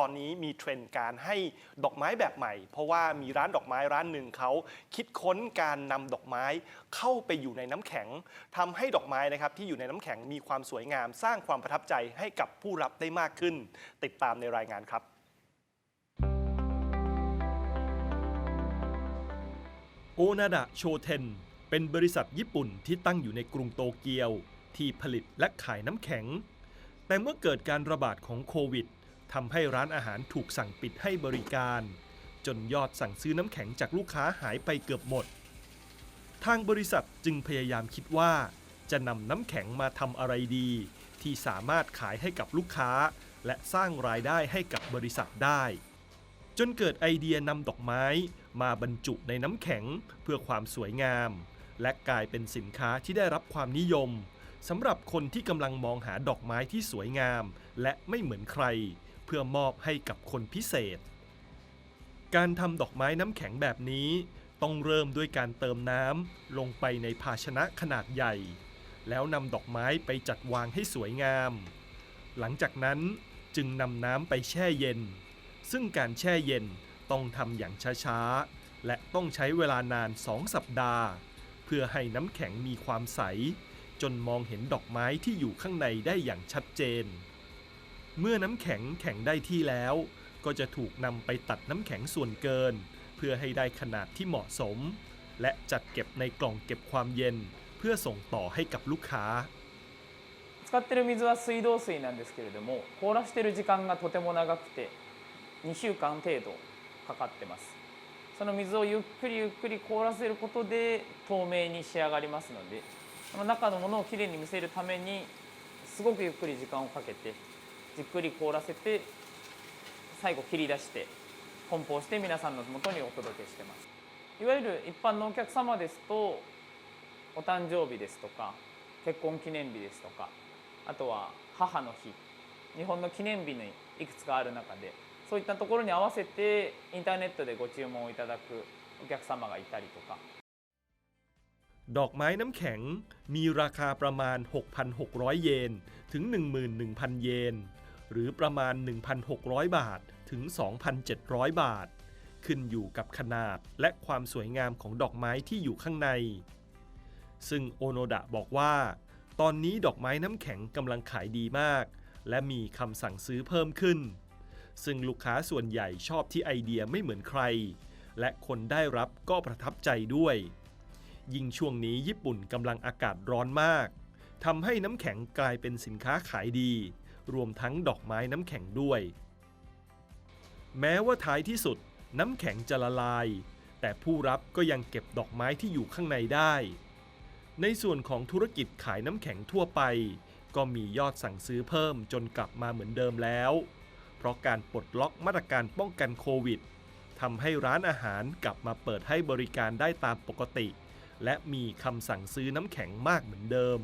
ตอนนี้มีเทรนด์การให้ดอกไม้แบบใหม่ เพราะว่ามีร้านดอกไม้ร้านหนึ่งเขาคิดค้นการนำดอกไม้เข้าไปอยู่ในน้ำแข็งทำให้ดอกไม้นะครับที่อยู่ในน้ำแข็งมีความสวยงาม สร้างความประทับใจให้กับผู้รับได้มากขึ้น ติดตามในรายงานครับโอนาดะโชเทน เป็นบริษัทญี่ปุ่นที่ตั้งอยู่ในกรุงโตเกียว ที่ผลิตและขายน้ำแข็ง แต่เมื่อเกิดการระบาดของโควิด ทำให้ร้านอาหารถูกสั่งปิดให้บริการ จนยอดสั่งซื้อน้ำแข็งจากลูกค้าหายไปเกือบหมด ทางบริษัทจึงพยายามคิดว่า จะนำน้ำแข็งมาทำอะไรดี ที่สามารถขายให้กับลูกค้า และสร้างรายได้ให้กับบริษัทได้ จนเกิดไอเดียนำดอกไม้ มาบรรจุในน้ำแข็งเพื่อความสวยงาม และกลายเป็นสินค้าที่ได้รับความนิยมสำหรับคนที่กำลังมองหาดอกไม้ที่สวยงาม และไม่เหมือนใคร พื่อมอบให้กับคนพิเศษ การทำดอกไม้น้ำแข็งแบบนี้ ต้องเริ่มด้วยการเติมน้ำลงไปในภาชนะขนาดใหญ่ แล้วนำดอกไม้ไปจัดวางให้สวยงาม หลังจากนั้นจึงนำน้ำไปแช่เย็น ซึ่งการแช่เย็นต้องทำอย่างช้าๆ และต้องใช้เวลานาน2สัปดาห์ เพื่อให้น้ำแข็งมีความใส จนมองเห็นดอกไม้ที่อยู่ข้างในได้อย่างชัดเจน เมื่อน้ำแข็งแข็งได้ที่แล้ว ก็จะถูกนำไปตัดน้ำแข็งส่วนเกิน เพื่อให้ได้ขนาดที่เหมาะสม และจัดเก็บในกล่องเก็บความเย็น เพื่อส่งต่อให้กับลูกค้า 使ってる水は水道水なんですけれども凍らしてる時間がとても長くて2週間程度かかってますその水をゆっくりゆっくり凍らせることで透明に仕上がりますのでその中のものをきれいに見せるためにすごくゆっくり時間をかけて じっくり凍らせて最後切り出して梱包して皆さんの元にお届けしてますいわゆる一般のお客様ですとお誕生日ですとか結婚記念日ですとかあとは母の日日本の記念日にいくつかある中でそういったところに合わせてインターネットでご注文をいただくお客様がいたりとか ดอกไม้น้ำแข็งมีราคาประมาณ 6,600 เยน ถึง 11,000 เยน หรือประมาณ 1,600 บาทถึง 2,700 บาท ขึ้นอยู่กับขนาดและความสวยงามของดอกไม้ที่อยู่ข้างใน ซึ่งโอโนดะบอกว่า ตอนนี้ดอกไม้น้ำแข็งกำลังขายดีมาก และมีคำสั่งซื้อเพิ่มขึ้น ซึ่งลูกค้าส่วนใหญ่ชอบที่ไอเดียไม่เหมือนใคร และคนได้รับก็ประทับใจด้วย ยิ่งช่วงนี้ญี่ปุ่นกำลังอากาศร้อนมากทำให้น้ำแข็งกลายเป็นสินค้าขายดี รวมทั้งดอกไม้น้ำแข็งด้วย แม้ว่าท้ายที่สุดน้ำแข็งจะละลาย แต่ผู้รับก็ยังเก็บดอกไม้ที่อยู่ข้างในได้ ในส่วนของธุรกิจขายน้ำแข็งทั่วไป ก็มียอดสั่งซื้อเพิ่มจนกลับมาเหมือนเดิมแล้ว เพราะการปลดล็อกมาตรการป้องกันโควิดทำให้ร้านอาหารกลับมาเปิดให้บริการได้ตามปกติ และมีคำสั่งซื้อน้ำแข็งมากเหมือนเดิม